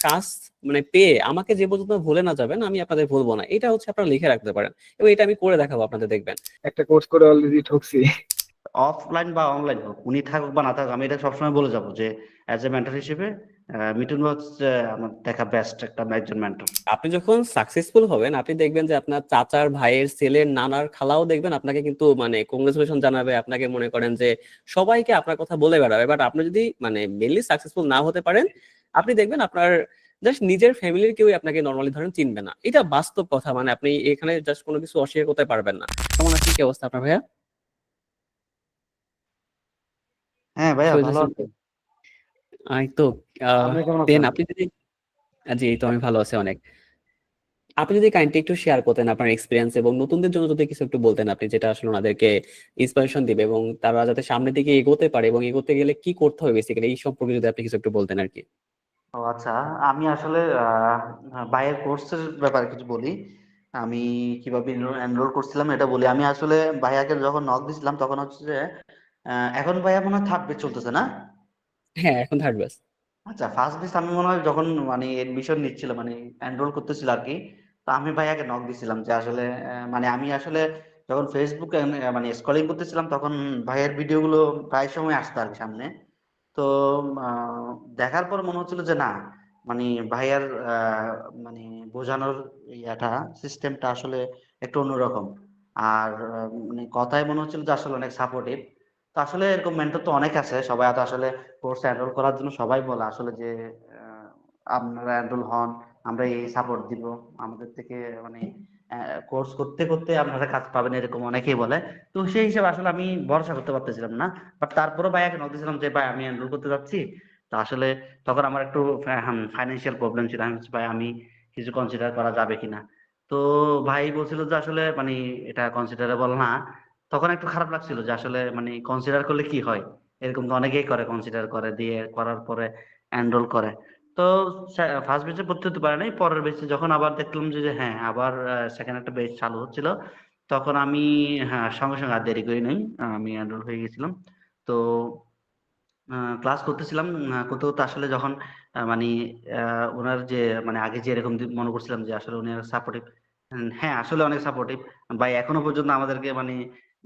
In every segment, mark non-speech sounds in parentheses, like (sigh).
কাজ মানে পেয়ে আমাকে যে পর্যন্ত ভুলে না যাবেন আমি আপনাদের ভুলবো না। এটা হচ্ছে আপনারা লিখে রাখতে পারেন এবং এটা আমি করে দেখাবো আপনাদের দেখবেন। একটা কোর্স করে অলরেডি ঠকছি অফলাইন বা অনলাইন হোক উনি থাকুক বা না থাকুক আমি এটা সবসময় বলে যাব যে অ্যাজ এ মেন্টর হিসেবে হচ্ছে আমার দেখা বেস্ট একটা একজন মেন্টর আপনি যখন সাকসেসফুল হবেন আপনি দেখবেন যে আপনার চাচার ভাইয়ের ছেলের নানার খালাও দেখবেন আপনাকে কিন্তু মানে কংগ্রেচুলেশন জানাবে আপনাকে মনে করেন যে সবাইকে আপনার কথা বলে বেড়াবে। বাট আপনি যদি মানে মেনলি সাকসেসফুল না হতে পারেন আপনি দেখবেন আপনার জাস্ট নিজের ফ্যামিলির কেউই আপনাকে নর্মালি ধরেন চিনবে না। এটা বাস্তব কথা মানে আপনি এখানে জাস্ট কোনো কিছু অস্বীকার করতে পারবেন না। কেমন আছেন? কি অবস্থা আপনার ভাইয়া? হ্যাঁ ভাইয়া ভালো? আছি। এই তো দেন আপনি যদি জি এই তো আমি ভালো আছি অনেক। আপনি যদি কাইন্ডলি একটু শেয়ার করতেন আপনার এক্সপিরিয়েন্স এবং নতুনদের জন্য যদি কিছু একটু বলতেন আপনি যেটা আসলে ওনাদেরকে ইন্সপিরেশন দিবে এবং তারা যাতে সামনের দিকে এগোতে পারে এবং এগোতে গেলে কি করতে হবে বেসিক্যালি এই সম্পর্কে যদি আপনি কিছু একটু বলতেন আর কি। ও আচ্ছা আমি আসলে বাইরের কোর্সের ব্যাপারে কিছু বলি। আমি কীভাবে এনরোল করছিলাম এটা বলি। আমি আসলে ভাইয়াকে যখন নক দিছিলাম তখন হচ্ছে যে এখন ভাইয়া মনে হয় থার্ড চলতেছে না? হ্যাঁ এখন থার্ড ব্যাচ আচ্ছা ফার্স্ট বেচ আমি মনে হয় যখন মানে এডমিশন নিচ্ছিল মানে এনরোল করতেছিল আর কি তো আমি ভাইয়াকে নক দিছিলাম যে আসলে মানে আমি আসলে যখন ফেসবুক মানে স্ক্রলিং করতেছিলাম তখন ভাইয়ের ভিডিওগুলো প্রায় সময় আসতো আর কি সামনে। তো দেখার পর মনে হচ্ছিল যে না মানে ভাইয়ার মানে বোঝানোর ইয়াটা সিস্টেমটা আসলে একটু অন্যরকম। আর মানে কথায় মনে হচ্ছিল যে আসলে অনেক সাপোর্টিভ তো আসলে এরকম মেন্টর তো অনেক আছে, সবাই তো আসলে কোর্স এনরোল করার জন্য সবাই বলে আসলে যে আপনারা এনরোল হন। আমরা এই সাপোর্ট দিব। আমাদের থেকে মানে কোর্স করতে করতে আপনারা কাজ পাবেন এরকম অনেকেই বলে। তো সেই হিসাবে আসলে আমি ভরসা করতে পারতেছিলাম না। বাট তারপরে ভাইয়াকে নক দিয়েছিলাম যে, ভাই, আমি এনরোল করতে যাচ্ছি। তো আসলে তখন আমার একটু ফাইন্যান্সিয়াল প্রবলেম ছিল। আমি ভাই, আমি কিছু কনসিডার করা যাবে কিনা? তো ভাই বলছিল যে, আসলে মানে এটা কনসিডারেবল না। তখন একটু খারাপ লাগছিল যে, আসলে মানে কনসিডার করলে কি হয়? এরকম তো অনেকেই করে কনসিডার করে, দিয়ে করার পরে এনরোল করে। তো ফার্স্ট বেচে ভর্তি হতে পারে নাই, পরের বেচে যখন আবার দেখলাম যে হ্যাঁ আবার সেকেন্ড একটা বেচ চালু হচ্ছিল, তখন আমি হ্যাঁ সঙ্গে সঙ্গে আর দেরি করি নাই, আমি এনরোল হয়ে গেছিলাম। তো ক্লাস করতেছিলাম করতে করতে আসলে যখন মানে ওনার যে মানে আগে যে এরকম মনে করছিলাম যে, আসলে উনি সাপোর্টিভ হ্যাঁ আসলে অনেক সাপোর্টিভ ভাই, এখনও পর্যন্ত আমাদেরকে মানে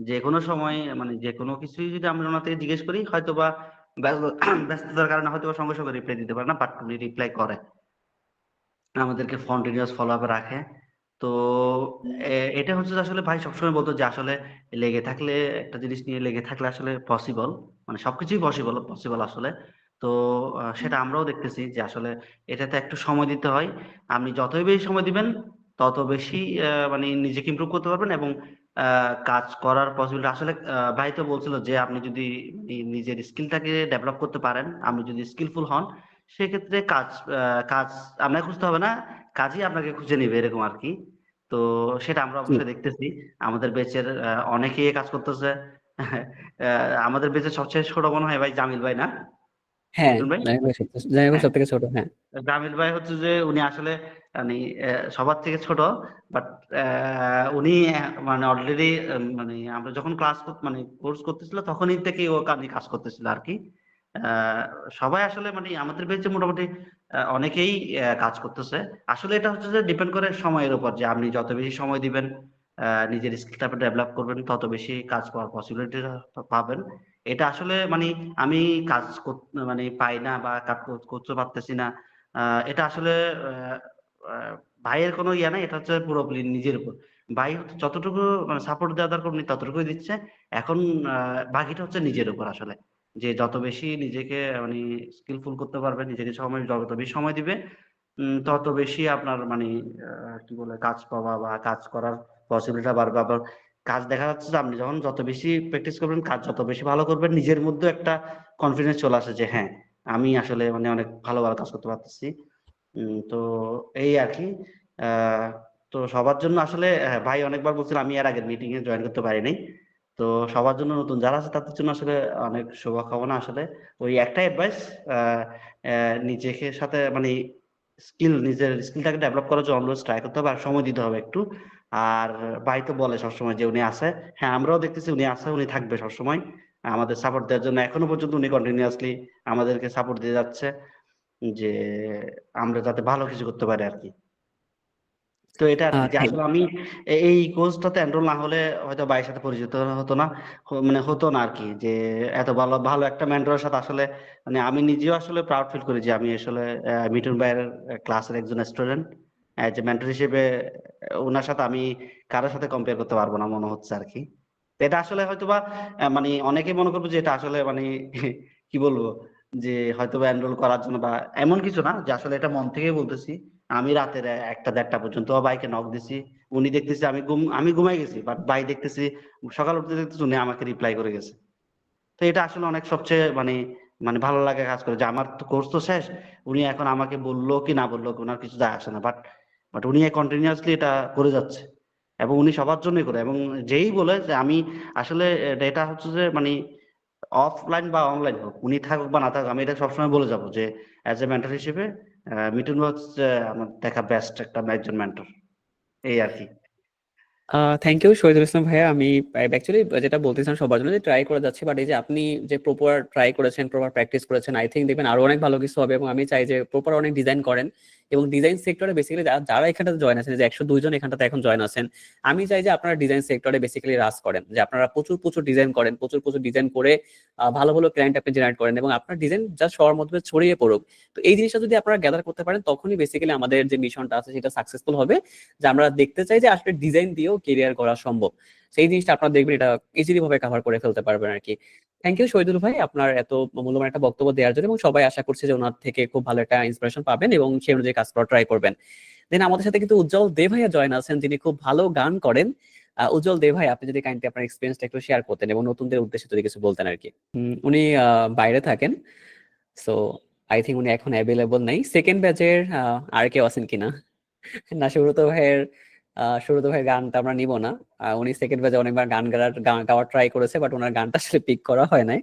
যে কোনো সময় মানে যে কোনো কিছুই যদি আমরা ওনার থেকে জিজ্ঞেস করি হয়তো বা (clears throat) ব্যস্ততার কারণে হয়তো সঙ্গে সঙ্গে রিপ্লাই দিতে পারে না বাট উনি রিপ্লাই করে। আমাদেরকে কন্টিনিউয়াস ফলো আপে রাখে। তো এটা হচ্ছে আসলে ভাই সবসময় বলতো যে আসলে লেগে থাকলে, একটা জিনিস নিয়ে লেগে থাকলে আসলে পসিবল মানে সবকিছুই পসিবল পসিবল আসলে। তো সেটা আমরাও দেখতেছি যে আসলে এটাতে একটু সময় দিতে হয়। আপনি যতই বেশি সময় দিবেন, তত বেশি মানে নিজেকে ইমপ্রুভ করতে পারবেন এবং কাজ করার পসিবিলিটি আসলে ভাই তো বলছিল যে আপনি যদি নিজের স্কিলটাকে ডেভেলপ করতে পারেন আপনি যদি স্কিলফুল হন সেক্ষেত্রে কাজ আহ, কাজ আপনাকে খুঁজতে হবে না কাজই আপনাকে খুঁজে নেবে এরকম আর কি তো সেটা আমরা অবশ্যই দেখতেছি। আমাদের বেচের অনেকেই কাজ করতেছে। (laughs) আমাদের বেচের সবচেয়ে ছোট মনে হয় ভাই জামিল ভাই না? হ্যাঁ সব- থেকে ছোট। হ্যাঁ। জামিল ভাই হচ্ছে যে উনি আসলে মানে সবার থেকে ছোট বাট উনি মানে অলরেডি মানে আমরা যখন ক্লাস মানে কোর্স করতেছিল তখনই থেকে ও কাজ কাজ করতেছিল আর কি। সবাই আসলে মানে আমাদের বেঁচে মোটামুটি অনেকেই কাজ করতেছে। আসলে এটা হচ্ছে যে ডিপেন্ড করে সময়ের উপর যে আপনি যত বেশি সময় দিবেন আহ, নিজের স্কিলটা ডেভেলপ করবেন তত বেশি কাজ পাওয়ার পসিবিলিটি পাবেন। এটা আসলে মানে আমি কাজ মানে পাই না বা কাজ করতে পারতেছি না। এটা আসলে ভাইয়ের কোনো ইয়া নাই, এটা হচ্ছে পুরোপুরি নিজের উপর। ভাই যতটুকু মানে সাপোর্ট দেওয়া দরকার উনি ততটুকুই দিচ্ছে। এখন বাকিটা হচ্ছে নিজের উপর আসলে। যে যত বেশি নিজেকে মানে স্কিলফুল করতে পারবে, নিজেকে সময়, যত বেশি সময় দিবে তত বেশি আপনার মানে কি বলে, কাজ পাওয়া বা কাজ করার পসিবিলিটা বাড়বে। আবার কাজ দেখা যাচ্ছে যে আপনি যখন যত বেশি প্র্যাকটিস করবেন, কাজ যত বেশি ভালো করবেন, নিজের মধ্যে একটা কনফিডেন্স চলে আসে যে হ্যাঁ আমি আসলে মানে অনেক ভালো ভালো কাজ করতে পারতেছি। তো এই আর কি। তো সবার জন্য আসলে ভাই অনেকবার বলছিল আমি এর আগের মিটিং এ জয়েন করতে পারিনি তো সবার জন্য নতুন যারা আছে তাদের জন্য আসলে অনেক শুভকামনা আসলে। ওই একটা অ্যাডভাইস নিজেকে সাথে মানে স্কিল নিজের স্কিলটাকে ডেভেলপ করার জন্য ট্রাই করতে হবে আর সময় দিতে হবে একটু। আর ভাই তো বলে সবসময় যে উনি আছে। হ্যাঁ আমরাও দেখতেছি উনি আছে, উনি থাকবে সবসময়। আমাদের সাপোর্ট দেওয়ার জন্য এখনও পর্যন্ত উনি কন্টিনিউয়াসলি আমাদেরকে সাপোর্ট দিয়ে যাচ্ছে যে আমরা যাতে ভালো কিছু করতে পারি আর কি। তো এটা আসলে আমি এই কোর্সটাতে এনরোল না হলে হয়তো ভাইয়ের সাথে পরিচিত হতো না মানে হতো না আর কি যে এত ভালো ভালো একটা মেন্টরের সাথে আসলে মানে আমি নিজেও আসলে প্রাউড ফিল করি যে আমি আসলে মিঠুন ভাইয়ের ক্লাসের একজন স্টুডেন্ট যে মেন্টর হিসেবে ওনার সাথে আমি কারোর সাথে কম্পেয়ার করতে পারব না মনে হচ্ছে আর কি এটা আসলে হয়তোবা আহ, মানে অনেকেই মনে করব যে এটা আসলে মানে (laughs) কি বলব যে হয়তোবা এনরোল করার জন্য বা এমন কিছু না যে আসলে এটা মন থেকেই বলতেছি। আমি রাতের একটা দেড়টা পর্যন্ত ভাইকে নক দিছি। উনি দেখতেছি আমি ঘুম, আমি ঘুমাই গেছি বাট ভাই দেখতেছি, সকাল উঠতে দেখতেছি উনি আমাকে রিপ্লাই করে গেছে। তো এটা আসলে অনেক সবচেয়ে মানে মানে ভালো লাগে কাজ করে যে আমার তো কোর্স তো শেষ, উনি এখন আমাকে বলল কি না বলল, ওনার কিছু যায় আসে না বাট বাট উনি কন্টিনিউয়াসলি এটা করে যাচ্ছে। এবং উনি সবার জন্যই করে, এবং যেই বলে যে আমি আসলে এটা- হচ্ছে যে মানে অফলাইন বা অনলাইন হোক, উনি থাকুক বা না থাকুক, আমি এটা সবসময় বলে যাব যে অ্যাজ এ মেন্টর হিসেবে মিঠুন হচ্ছে আমার দেখা বেস্ট একটা একজন মেন্টর এই আর কি। থ্যাংক ইউ শহীদুল ইসলাম ভাইয়া। আমি অ্যাকচুয়ালি যেটা বলতেছিলাম সবার জন্য যে ট্রাই করে যাচ্ছি বাট এই যে আপনি যে প্রপার ট্রাই করেছেন প্রপার প্র্যাকটিস করেছেন আই থিঙ্ক দেখবেন আরও অনেক ভালো কিছু হবে, এবং আমি চাই যে প্রপার অনেক ডিজাইন করেন। এবং ডিজাইন সেক্টরে বেসিক্যালি যারা এখানটাতে জয়েন আছেন, যে একশো দুইজন এখানটাতে এখন জয়েন আছেন, আমি চাই যে আপনারা ডিজাইন সেক্টরে বেসিক্যালি রাজ করেন, যে আপনারা প্রচুর প্রচুর ডিজাইন করেন, প্রচুর প্রচুর ডিজাইন করে ভালো ভালো ক্লায়েন্ট আপনি জেনারেট করেন এবং আপনার ডিজাইন যা সবার মধ্যে ছড়িয়ে পড়ুক। তো এই জিনিসটা যদি আপনারা গ্যাদার করতে পারেন, তখনই বেসিক্যালি আমাদের যে মিশনটা আছে, সেটা সাকসেসফুল হবে, যে আমরা দেখতে চাই যে আসলে ডিজাইন দিয়েও কেরিয়ার করা সম্ভব। সেই জিনিসটা আপনারা দেখবেন, এটা ইজিলি ভাবে কভার করে ফেলতে পারবেন আর কি। থ্যাংক ইউ শহীদুল ভাই, আপনার এত মূল্যবান একটা বক্তব্য দেওয়ার জন্য এবং সবাই আশা করছে যে ওনার থেকে খুব ভালো একটা ইন্সপিরেশন পাবেন এবং সেই অনুযায়ী কাজ করা ট্রাই করবেন। দেন আমাদের সাথে কিন্তু উজ্জ্বল দে ভাইয়া জয়েন আছেন, যিনি খুব ভালো গান করেন। উজ্জ্বল দে ভাই, আপনি যদি কাইন্ডলি আপনার এক্সপিরিয়েন্সটা একটু শেয়ার করতেন এবং নতুনদের উদ্দেশ্যে যদি কিছু বলতেন আর কি উনি বাইরে থাকেন সো আই থিঙ্ক উনি এখন অ্যাভেলেবল নাই। সেকেন্ড ব্যাচের আর কেউ আছেন কিনা? না সুব্রত ভাইয়ের সুব্রত ভাইয়ের গানটা আমরা নিব না। উনি সেকেন্ড ব্যাচে অনেকবার গান গাওয়ার গাওয়ার ট্রাই করেছে বাট ওনার গানটা আসলে পিক করা হয় নাই।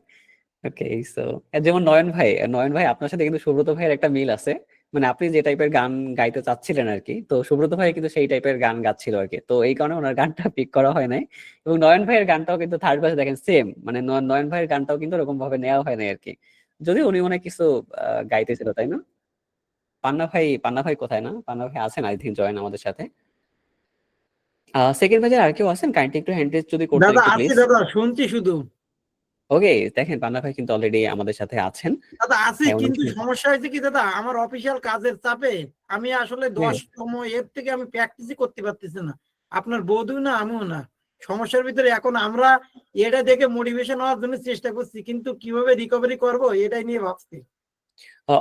ওকে সো যেমন নয়ন ভাই নয়ন ভাই, আপনার সাথে কিন্তু সুব্রত ভাইয়ের একটা মিল আছে। মানে আপনি যে টাইপের গান গাইতে চাচ্ছিলেন আর কি তো সুব্রত ভাই কিন্তু সেই টাইপের গান গাচ্ছিল আর কি তো এই কারণে ওনার গানটা পিক করা হয় নাই। এবং নয়ন ভাইয়ের গানটাও কিন্তু থার্ড ব্যাচে দেখেন সেম মানে নয়ন ভাইয়ের গানটাও কিন্তু ওরকম ভাবে নেওয়া হয় নাই আর কি যদিও উনি অনেক কিছু গাইতেছিল, তাই না? পান্না ভাই পান্না ভাই কোথায় না? পান্না ভাই আছেন আই থিঙ্ক জয়েন আমাদের সাথে। সেকেন্ড ব্যাচের আর কেউ আছেন? কাইন্ডলি একটু হ্যান্ড রেজ যদি করতেন দাদা আছি দাদা শুনছি শুধু। ওকে দেখেন পান্না ভাই কিন্তু অলরেডি আমাদের সাথে আছেন। দাদা আছি কিন্তু সমস্যা হয়েছে কি দাদা? আমার অফিসিয়াল কাজের চাপে আমি আসলে দশ সময় এর থেকে আমি প্র্যাকটিসই করতে পারতেছি না। আপনার বৌদিও না আমিও না। সমস্যার ভিতরে এখন আমরা এটা দেখে মোটিভেশন হওয়ার জন্য চেষ্টা করছি কিন্তু কীভাবে রিকভারি করব এটাই নিয়ে ভাবছি।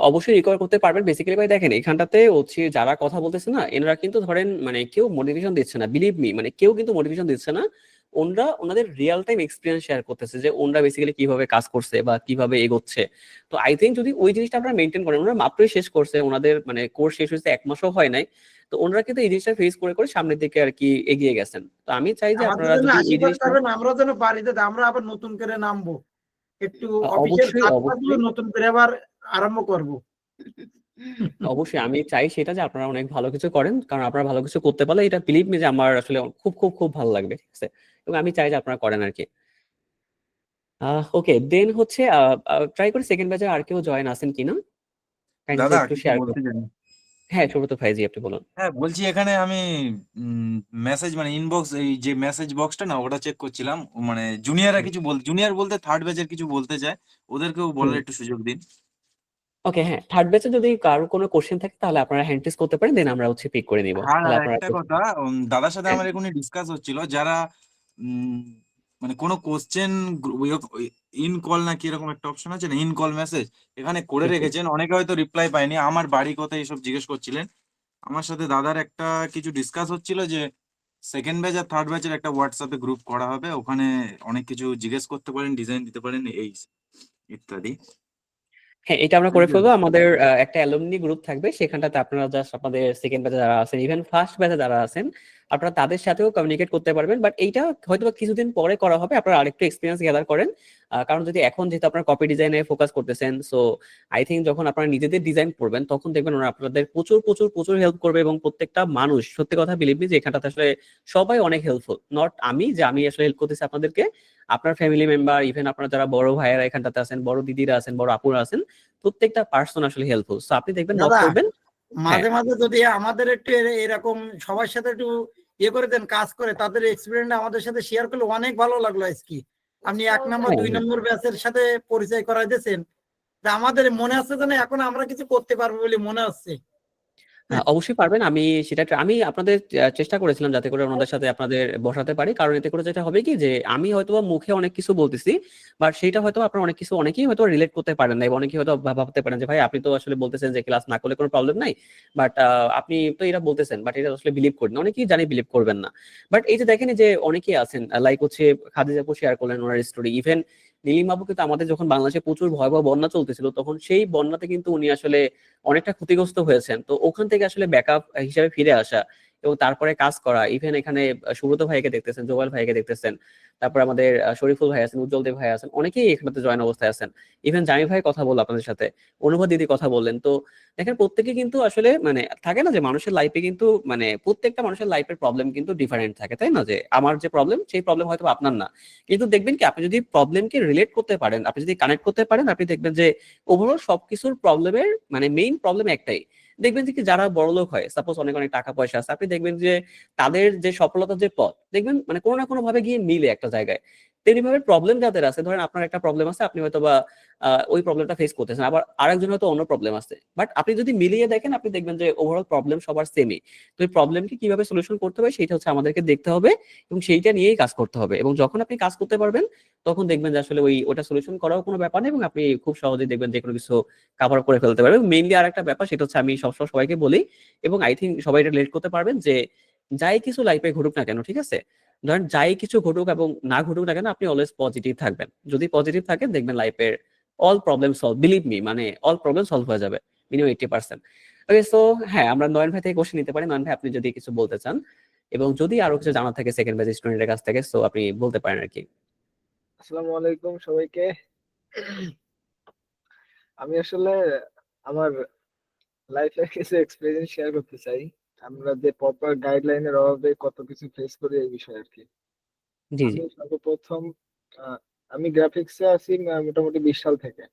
অবশ্যই রিকভার করতে পারবেন। বেসিক্যালি ভাই দেখেন এখানটাতে হচ্ছে যারা কথা বলতেছে না এনারা কিন্তু ধরেন মানে কেউ মোটিভেশন দিচ্ছে না। বিলিভ মি মানে কেউ কিন্তু মোটিভেশন দিচ্ছে না। ওনরা ওনাদের রিয়েল টাইম এক্সপিরিয়েন্স শেয়ার করতেছে যে ওনরা বেসিক্যালি কীভাবে কাজ করছে বা কীভাবে এগোচ্ছে। তো আই থিঙ্ক যদি ওই জিনিসটা আপনারা মেনটেন করেন ওনারা মাত্রই শেষ করছে ওনাদের মানে কোর্স শেষ হয়েছে এক মাসও হয় নাই। তো ওনারা কিন্তু এই জিনিসটা ফেস করে করে সামনের দিকে আর কি এগিয়ে গেছেন। তো আমি চাই যে আপনারা যদি এই জিনিসটা আমরা যেন পারি। আমরা আবার নতুন করে নামবো। একটু অফিসের নতুন করে আবার আরম্ভ করব। অবশ্যই আমি চাই সেটা যে আপনারা অনেক ভালো কিছু করেন কারণ আপনারা ভালো কিছু করতে পারলে এটা বিলিভ মি যে আমার আসলে খুব খুব খুব ভালো লাগবে ঠিক আছে? এবং আমি চাই যে আপনারা করেন আর কি ওকে দেন হচ্ছে ট্রাই করে সেকেন্ড ব্যাচে আর কেউ জয়েন আছেন কিনা? দাদা একটু শেয়ার চাই হ্যাঁ সুব্রত ভাইজি আপনি বলুন। হ্যাঁ বলছি এখানে আমি মেসেজ মানে ইনবক্স এই যে মেসেজ বক্সটা না ওটা চেক করছিলাম। মানে জুনিয়ররা কিছু বল জুনিয়র বলতে থার্ড ব্যাচের কিছু বলতে চায় ওদেরকেও বলার একটু সুযোগ দিন। ওকে হ্যাঁ থার্ড ব্যাচে যদি কারও কোনো কোশ্চেন থাকে তাহলে আপনারা হ্যান্ড রেজ করতে পারেন দেন আমরা হচ্ছে পিক করে নিব। আর তাহলে আপনারা একটা কথা উম, দাদার সাথে আমার এখনই ডিসকাস হচ্ছিল যারা উম, মানে কোনো কোশ্চেন ইন কল না কি এরকম একটা অপশন আছে না ইন কল মেসেজ এখানে করে হুম হুম। রেখেছেন অনেকে হয়তো রিপ্লাই পায়নি আমার বাড়ি কথা এসব জিজ্ঞেস করছিলেন। আমার সাথে দাদার একটা কিছু ডিসকাস হচ্ছিল যে সেকেন্ড ব্যাচ আর থার্ড ব্যাচের একটা হোয়াটসঅ্যাপে গ্রুপ করা হবে ওখানে অনেক কিছু জিজ্ঞেস করতে পারেন ডিজাইন দিতে পারেন এই ইত্যাদি। হ্যাঁ এটা আমরা করে ফেলব। আমাদের একটা অ্যালুমনি গ্রুপ থাকবে। সেখানটাতে আপনারা জাস্ট আপনাদের সেকেন্ড ব্যাচে যারা আছেন ইভেন ফার্স্ট ব্যাচে যারা আছেন আপনারা তাদের সাথেও কমিউনিকেট করতে পারবেন বাট এইটা হয়তো কিছুদিন পরে করা হবে আপনারা আরেকটু এক্সপিরিয়েন্স গ্যাদার করেন। কারণ যদি এখন যেহেতু আপনার কপি ডিজাইনে ফোকাস করতেছেন সো আই থিঙ্ক যখন আপনারা নিজেদের ডিজাইন করবেন তখন দেখবেন ওরা আপনাদের প্রচুর প্রচুর প্রচুর হেল্প করবে এবং প্রত্যেকটা মানুষ সত্যি কথা বিলিভ মি যে এখানটাতে আসলে সবাই অনেক হেল্পফুল নট আমি যে আমি আসলে হেল্প করতেছি আপনাদেরকে আপনার ফ্যামিলি মেম্বার ইভেন আপনার যারা বড় ভাইয়েরা এখানটাতে আছেন বড় দিদিরা আছেন বড় আপুরা আছেন প্রত্যেকটা পার্সন আসলে হেল্পফুল সো আপনি দেখবেন নক করবেন মাঝে মাঝে যদি আমাদের একটু এরকম সবার সাথে একটু ইয়ে করে দেন কাজ করে। তাদের এক্সপিরিয়েন্স আমাদের সাথে শেয়ার করলে অনেক ভালো লাগল আজকে। আপনি এক নম্বর দুই। নম্বর ব্যাচের সাথে পরিচয় করাই দিয়েছেন আমাদের মনে হচ্ছে যেন এখন আমরা কিছু করতে পারব বলে মনে হচ্ছে অবশ্যই পারবেন। আমি সেটা আমি আপনাদের চেষ্টা করেছিলাম যাতে করে ওনাদের সাথে আপনাদের বসাতে পারি। কারণ এতে করে যেটা হবে কি যে, আমি হয়তো মুখে অনেক কিছু বলতেছি বাট সেটা হয়তো আপনারা অনেক কিছু, অনেকেই হয়তো রিলেট করতে পারেন না অনেকেই হয়তো ভাবতে পারেন যে, ভাই, আপনি তো আসলে বলতেছেন যে ক্লাস না করলে কোনো প্রবলেম নাই। বাট আপনি তো এটা বলতেছেন বাট এটা আসলে বিলিভ করেন অনেকেই জানি বিলিভ করবেন না। বাট এই যে দেখেন যে অনেকেই আছেন লাইক হচ্ছে খাদিজাপু শেয়ার করলেন ওনার স্টোরি ইভেন নীলিম বাবু কিন্তু আমাদের যখন বাংলাদেশে প্রচুর ভয়াবহ বন্যা চলতেছিল, তখন সেই বন্যাতে কিন্তু উনি আসলে অনেকটা ক্ষতিগ্রস্ত হয়েছেন। তো ওখান থেকে আসলে ব্যাকআপ হিসাবে ফিরে আসা। এবং তারপরে কাজ করা ইভেন এখানে সুব্রত ভাইকে দেখতেছেন, জোবাল ভাইকে দেখতেছেন, তারপর আমাদের শরীফুল ভাই আছেন, উজ্জ্বল দেব ভাই আছেন, অনেকেই এখানে জয়েন অবস্থায় আছেন। ইভেন জামি ভাই কথা বলল আপনাদের সাথে, অনুভব দিদি কথা বললেন। তো দেখেন, প্রত্যেকে কিন্তু আসলে মানে থাকে না যে মানুষের লাইফে কিন্তু মানে প্রত্যেকটা মানুষের লাইফের প্রবলেম কিন্তু ডিফারেন্ট থাকে, তাই না? যে আমার যে প্রবলেম সেই প্রবলেম হয়তো আপনার না। কিন্তু দেখবেন কি, আপনি যদি প্রবলেমকে রিলেট করতে পারেন, আপনি যদি কানেক্ট করতে পারেন, আপনি দেখবেন যে ওভারঅল সবকিছুর প্রবলেমের মানে মেইন প্রবলেম একটাই। দেখবেন যে কি যারা বড় লোক হয় সাপোজ অনেক অনেক টাকা পয়সা আছে, আপনি দেখবেন যে তাদের যে সফলতার যে পথ, দেখবেন মানে কোনো না কোনো ভাবে গিয়ে মিলে একটা জায়গায়। তেমনি ভাবে প্রবলেম যাদের আছে, ধরেন আপনার একটা প্রবলেম আছে, আপনি হয়তো বা ওই প্রবলেমটা ফেস করতেছেন। আবার আরেকজন হয়তো অন্য প্রবলেম আছে। বাট আপনি যদি মিলিয়ে দেখেন, আপনি দেখবেন যে ওভারঅল প্রবলেম সবার সেমই তো এই প্রবলেমকে কীভাবে সলিউশন করতে হবে সেটা হচ্ছে আমাদেরকে দেখতে হবে এবং সেইটা নিয়েই কাজ করতে হবে। এবং যখন আপনি কাজ করতে পারবেন, তখন দেখবেন যে আসলে ওই, ওটা সলিউশন করাও কোনো ব্যাপার নেই এবং আপনি খুব সহজেই দেখবেন যে কোনো কিছু কাভার করে ফেলতে পারবেন। মেইনলি আর একটা ব্যাপার, সেটা হচ্ছে আমি সবসময় সবাইকে বলি এবং আই থিঙ্ক সবাই এটা রিলেট করতে পারবেন যে যাই কিছু লাইফে ঘটুক না কেন, ঠিক আছে? ধরেন যাই কিছু ঘটুক এবং না ঘটুক না কেন, আপনি অলওয়েজ পজিটিভ থাকবেন। যদি পজিটিভ থাকেন দেখবেন লাইফের all problem solve believe me মানে অল প্রবলেম সলভ হয়ে যাবে minimum eighty percent okay so হ্যাঁ আমরা নয়ন ভাই থেকে কোশ্চেন নিতে পারি। নয়ন ভাই, আপনি যদি কিছু বলতে চান, এবং যদি আরও কিছু জানা থাকে সেকেন্ড ব্যাচ স্টুডেন্টের কাছ থেকে সো আপনি বলতে পারেন আর কি আসসালামু আলাইকুম সবাইকে। আমি আসলে আমার লাইফের কিছু এক্সপিরিয়েন্স শেয়ার করতে চাই। আমরা যে প্রপার গাইডলাইনের অভাবে কত কিছু ফেস করি এই বিষয়ে আর কি জি জি। আমি সর্বপ্রথম আহ, আমি গ্রাফিক্সে আছি আহ, মোটামুটি বিশ সাল থেকে।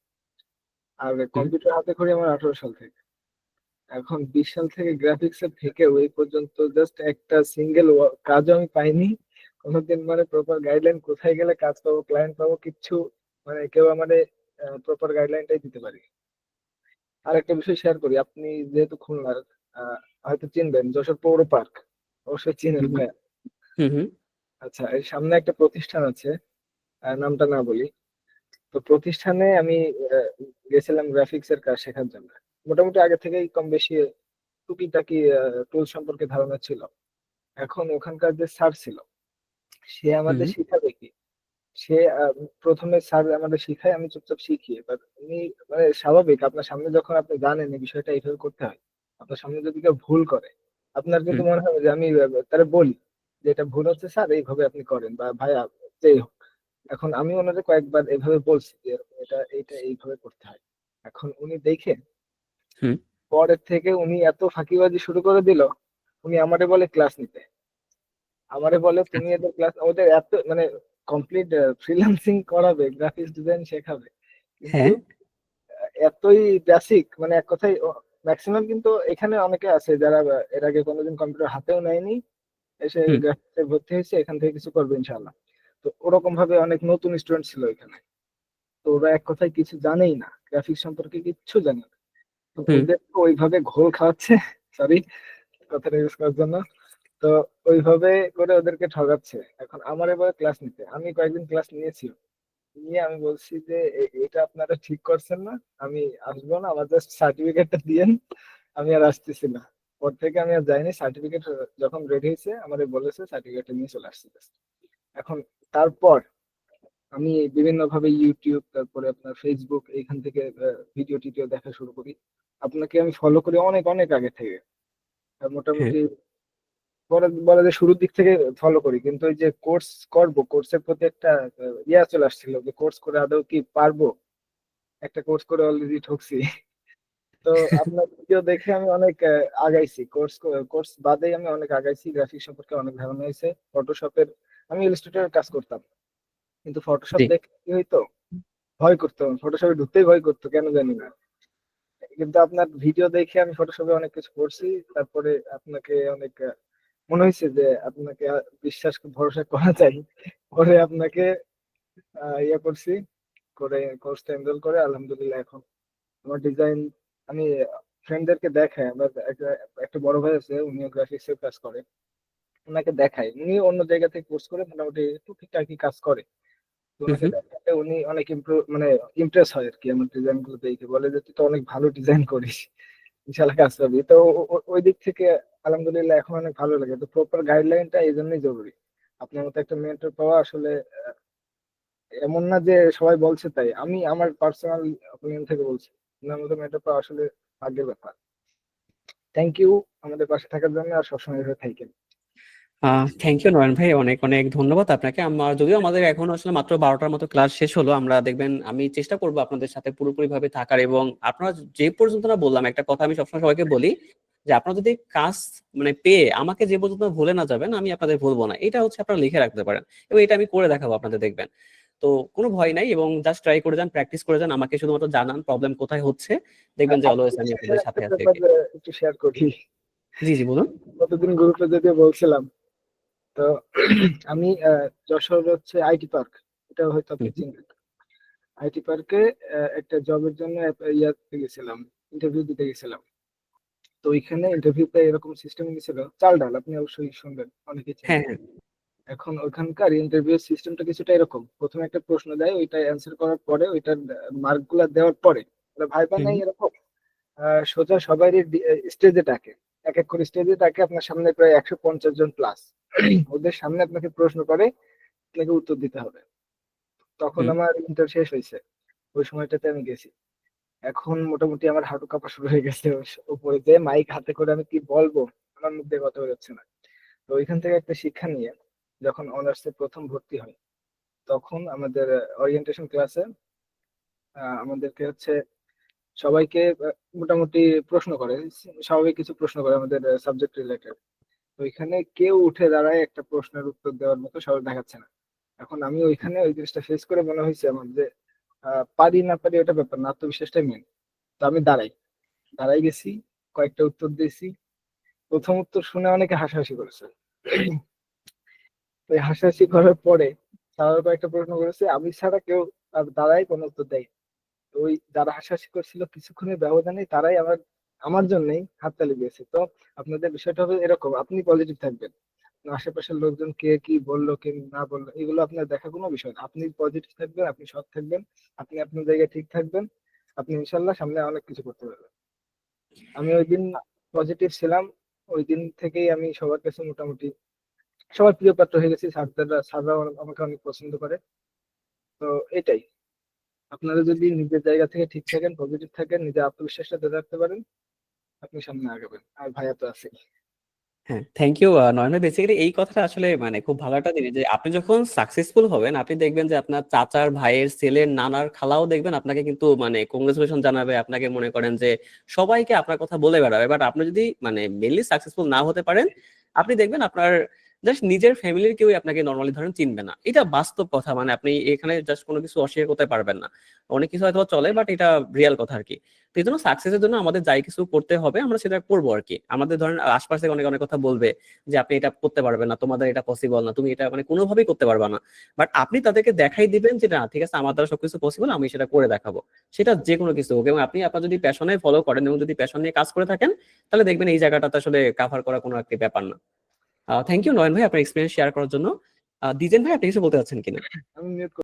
আর কম্পিউটার হাতে করি আমার আঠারো সাল থেকে। এখন বিশ সাল থেকে গ্রাফিক্সে থেকে ওই পর্যন্ত জাস্ট একটা সিঙ্গেল কাজও আমি পাইনি। কোনোদিন মানে প্রপার গাইডলাইন কোথায় গেলে কাজ পাবো ক্লায়েন্ট পাবো কিচ্ছু মানে কেউ আমাদের প্রপার গাইডলাইনটাই দিতে পারি। আর একটা বিষয় শেয়ার করি। আপনি যেহেতু খুলনার আহ, হয়তো চিনবেন যশোর পৌর পার্ক। অবশ্যই চিনেন। ভাইয়া হুম। আচ্ছা এর সামনে একটা প্রতিষ্ঠান আছে নামটা না বলি। তো প্রতিষ্ঠানে আমি গেছিলাম গ্রাফিক্স এর কাজ শেখার জন্য। মোটামুটি আগে থেকেই কম বেশি টুকিটাকি টুল সম্পর্কে ধারণা ছিল। এখন ওখানকার যে স্যার ছিল সে আমাদের। শিখাবে কি? সে প্রথমে স্যার আমাদের শিখায় আমি চুপচাপ শিখি এবার উনি মানে স্বাভাবিক আপনার সামনে যখন আপনি জানেন এই বিষয়টা এইভাবে করতে হয় আপনার সামনে যদি কেউ ভুল করে আপনার কিন্তু মনে হবে যে আমি তারা বলি যে এটা ভুল হচ্ছে স্যার এইভাবে আপনি করেন বা ভাইয়া যেই হোক। এখন আমি ওনাদের কয়েকবার এইভাবে বলছি যে এরকম এটা এইটা এইভাবে করতে হয়। এখন উনি দেখে পরের থেকে উনি এত ফাঁকিবাজি শুরু করে দিল উনি আমারে বলে ক্লাস নিতে। আমারে বলে তুমি এদের ক্লাস ওদের এত মানে কমপ্লিট ফ্রিল্যান্সিং করাবে গ্রাফিক্স ডিজাইন শেখাবে। হ্যাঁ। কিন্তু এতই বেসিক মানে এক কথায় ম্যাক্সিমাম কিন্তু এখানে অনেকে আছে যারা এর আগে কোনোদিন কম্পিউটার হাতেও নেয়নি এসে গ্রাফিক্সে ভর্তি হয়েছে এখান থেকে কিছু করবে ইনশাআল্লাহ। তো ওরকম ভাবে অনেক নতুন স্টুডেন্ট ছিল এখানে। তো ওরা এক কথায় কিছু জানেই না গ্রাফিক্স সম্পর্কে কিচ্ছু জানে না। তো। ওদের ওইভাবে ঘোল খাওয়াচ্ছে সরি কথাটা ইউজ করার জন্য। তো ওইভাবে করে ওদেরকে ঠগাচ্ছে এখন আমার এবার ক্লাস নিতে। আমি কয়েকদিন ক্লাস নিয়েছি নিয়ে আমি বলছি যে এটা আপনারা ঠিক করছেন না। আমি আসব না, আমার জাস্ট সার্টিফিকেটটা দিয়েন। আমি আর আসতেছি না। পর থেকে আমি আর যাইনি। সার্টিফিকেট যখন রেডি হয়েছে আমাদের বলেছে সার্টিফিকেটটা নিয়ে চলে আসছে এখন তারপর আমি বিভিন্ন ভাবে ইউটিউব তারপরে আপনার ফেসবুক এইখান থেকে ভিডিও টিডিও দেখা শুরু করি। আপনাকে আমি ফলো করি অনেক অনেক আগে থেকে। মোটামুটি বলা যায় শুরুর দিক থেকে ফলো করি। কিন্তু ওই যে কোর্স করব কোর্সের প্রতি একটা ইয়া চলে আসছিল যে কোর্স করে আদৌ কি পারব? একটা কোর্স করে অলরেডি ঠকছি তো আপনার ভিডিও দেখে আমি অনেক আগাইছি। কোর্স কোর্স বাদেই আমি অনেক আগাইছি। গ্রাফিক্স সম্পর্কে অনেক ধারণা হয়েছে। ফটোশপের আমি ইলাস্ট্রেটরের কাজ করতাম। কিন্তু ফটোশপ দেখে কি হইতো? ভয় করতো। ফটোশপে ঢুকতেই ভয় করতো কেন জানি না। কিন্তু আপনার ভিডিও দেখে আমি ফটোশপে অনেক কিছু করছি। তারপরে আপনাকে অনেক মনে হয়েছে যে আপনাকে বিশ্বাস ভরসা করা যায় পরে আপনাকে ইয়ে করছি করে কোর্সটা এনরোল করে আলহামদুলিল্লাহ এখন আমার ডিজাইন আমি ফ্রেন্ডদেরকে দেখাই আমার একটা একটা বড় ভাই আছে উনিও গ্রাফিক্স এর কাজ করে। ওনাকে দেখাই উনি অন্য জায়গা থেকে কোর্স করে মোটামুটি টুকিটাকি কাজ করে। উনি অনেক ইমপ্রুভ মানে ইমপ্রেস হয় আর কি আমার ডিজাইনগুলো দেখে বলে যে তুই তো অনেক ভালো ডিজাইন করিস। ইনশাল্লাহ কাজ পাবি। তো ওই দিক থেকে আলহামদুলিল্লাহ, এখন অনেক ভালো লাগে। তো প্রপার গাইডলাইনটা এই জন্যই জরুরি। আপনার মতো একটা মেন্টর পাওয়া আসলে এমন না যে সবাই বলছে তাই। আমি আমার পার্সোনাল অপিনিয়ন থেকে বলছি, আপনার মতো মেন্টর পাওয়া আসলে ভাগ্যের ব্যাপার। থ্যাংক ইউ আমাদের পাশে থাকার জন্য আর সবসময় এভাবে থাকেন। থ্যাংক ইউ নয়ন ভাই, অনেক অনেক ধন্যবাদ আপনাকে। আমার যদিও আমাদের এখন আসলে মাত্র বারোটার মতো ক্লাস শেষ হলো, আমরা দেখবেন আমি চেষ্টা করব আপনাদের সাথে পুরোপুরি ভাবে থাকার এবং আপনারা যে পর্যন্ত না বললাম, একটা কথা আমি সবসময় সবাইকে বলি যে আপনারা যদি কাজ মানে পেয়ে আমাকে যে পর্যন্ত ভুলে না যাবেন আমি আপনাদের ভুলবো না। এটা হচ্ছে আপনারা লিখে রাখতে পারেন এবং এটা আমি করে দেখাবো আপনাদের দেখবেন। তো কোনো ভয় নাই এবং জাস্ট ট্রাই করে যান প্র্যাকটিস করে যান আমাকে শুধুমাত্র জানান প্রবলেম কোথায় হচ্ছে। দেখবেন যে অলওয়েজ আমি আপনাদের সাথে আছি। একটু শেয়ার করি। জি জি বলুন। কতদিন গ্রুপে যদিও বলছিলাম তো আমি যশোর হচ্ছে আইটি পার্ক এটা হয়তো আপনি। চিনবেন। আইটি পার্কে একটা জবের জন্য ইয়াতে গেছিলাম ইন্টারভিউ দিতে গেছিলাম। তো ওইখানে ইন্টারভিউ ইন্টারভিউতে এরকম সিস্টেম গেছিল চাল ডাল আপনি অবশ্যই শুনবেন অনেকে হ্যাঁ হ্যাঁ। এখন ওখানকার ইন্টারভিউ সিস্টেমটা কিছুটা এরকম। প্রথমে একটা প্রশ্ন দেয় ওইটা অ্যান্সার করার পরে ওইটার মার্কগুলা দেওয়ার পরে। ভাইবা নাই এরকম সোজা সবারই স্টেজে ডাকে এক এক করে স্টেজে ডাকে আপনার সামনে প্রায় একশো পঞ্চাশ জন প্লাস ওদের সামনে আপনাকে প্রশ্ন করে আপনাকে উত্তর দিতে হবে। তখন আমার ইন্টার শেষ হয়েছে। ওই সময়টাতে আমি গেছি। এখন মোটামুটি আমার হাঁটু কাঁপা শুরু হয়ে গেছে উপরে যে মাইক হাতে করে আমি কি বলব? আমার মুখ কথা বেরোচ্ছে না। তো ওইখান থেকে একটা শিক্ষা নিয়ে যখন অনার্সে প্রথম ভর্তি হয়, তখন আমাদের ওরিয়েন্টেশন ক্লাসে আমাদেরকে হচ্ছে সবাইকে মোটামুটি প্রশ্ন করে। স্বাভাবিক কিছু প্রশ্ন করে আমাদের সাবজেক্ট রিলেটেড তো ওইখানে কেউ উঠে দাঁড়ায় একটা প্রশ্নের উত্তর দেওয়ার মতো সবাই দেখাচ্ছে না। এখন আমি ওইখানে ওই জিনিসটা ফেস করে মনে হয়েছে আমার যে পারি না পারি ওটা ব্যাপার না, আত্মবিশ্বাসটাই মেন তো আমি দাঁড়াই। দাঁড়াই গেছি, কয়েকটা উত্তর দিয়েছি। প্রথম উত্তর শুনে অনেকে হাসাহাসি করেছে। তো হাসাহাসি করার পরে স্যার কয়েকটা প্রশ্ন করেছে, আমি ছাড়া কেউ দাঁড়াই কোনো উত্তর দেয় তো ওই যারা হাসাহাসি করছিল কিছুক্ষণের ব্যবধানে তারাই আমার আমার জন্যই হাততালি দিয়েছে। তো আপনাদের বিষয়টা হবে এরকম, আপনি পজিটিভ থাকবেন। আশেপাশের লোকজন কে কি বলল, কে না বলল, এগুলো আপনার দেখা কোনো বিষয় না। আপনি পজিটিভ থাকবেন, আপনি সৎ থাকবেন, আপনি আপনার জায়গায় ঠিক থাকবেন, আপনি ইনশাল্লাহ সামনে অনেক কিছু করতে পারবেন। আমি ওই দিন পজিটিভ ছিলাম, ওই দিন থেকেই আমি সবার কাছে মোটামুটি সবার প্রিয় পাত্র হয়ে গেছি স্যাররা স্যাররা আমাকে অনেক পছন্দ করে। তো এটাই। আপনারা যদি নিজের জায়গা থেকে ঠিক থাকেন পজিটিভ থাকেন, নিজের আত্মবিশ্বাসটা ধরে রাখতে পারেন, আপনি সামনে আগাবেন। আর ভাইয়া তো আছে হ্যাঁ থ্যাংক ইউ নয়ন ভাই বেসিক্যালি এই কথাটা আসলে মানে খুব ভালো একটা জিনিস যে আপনি যখন সাকসেসফুল হবেন, আপনি দেখবেন যে আপনার চাচার ভাইয়ের ছেলের নানার খালাও দেখবেন আপনাকে কিন্তু মানে কংগ্রেচুলেশন জানাবে, আপনাকে মনে করেন যে সবাইকে আপনার কথা বলে বেড়াবে। বাট আপনি যদি মানে মেনলি সাকসেসফুল না হতে পারেন, আপনি দেখবেন আপনার জাস্ট নিজের ফ্যামিলির কেউই আপনাকে নর্মালি ধরেন চিনবে না। এটা বাস্তব কথা মানে আপনি এখানে জাস্ট কোনো কিছু অস্বীকার করতে পারবেন না। অনেক কিছু হয়তো চলে বাট এটা রিয়াল কথা আর কি তো এই জন্য সাকসেসের জন্য আমাদের যাই কিছু করতে হবে, আমরা সেটা করব আর কি আমাদের ধরেন আশপাশ অনেক অনেক কথা বলবে যে, আপনি এটা করতে পারবেন না, তোমাদের এটা পসিবল না, তুমি এটা মানে কোনোভাবেই করতে পারবে না। বাট আপনি তাদেরকে দেখাই দিবেন যে, না, ঠিক আছে, আমার দ্বারা সবকিছু পসিবল আমি সেটা করে দেখাবো। সেটা যে কোনো কিছু হোক, এবং আপনি, আপনার যদি প্যাশনে ফলো করেন, এবং যদি প্যাশন নিয়ে কাজ করে থাকেন, তাহলে দেখবেন এই জায়গাটাতে আসলে কাভার করা কোনো একটি ব্যাপার না। থ্যাংক ইউ নয়ন ভাই আপনার এক্সপিরিয়েন্স শেয়ার করার জন্য। দিজেন ভাই, আপনি কিছু বলতে চাচ্ছেন কিনা?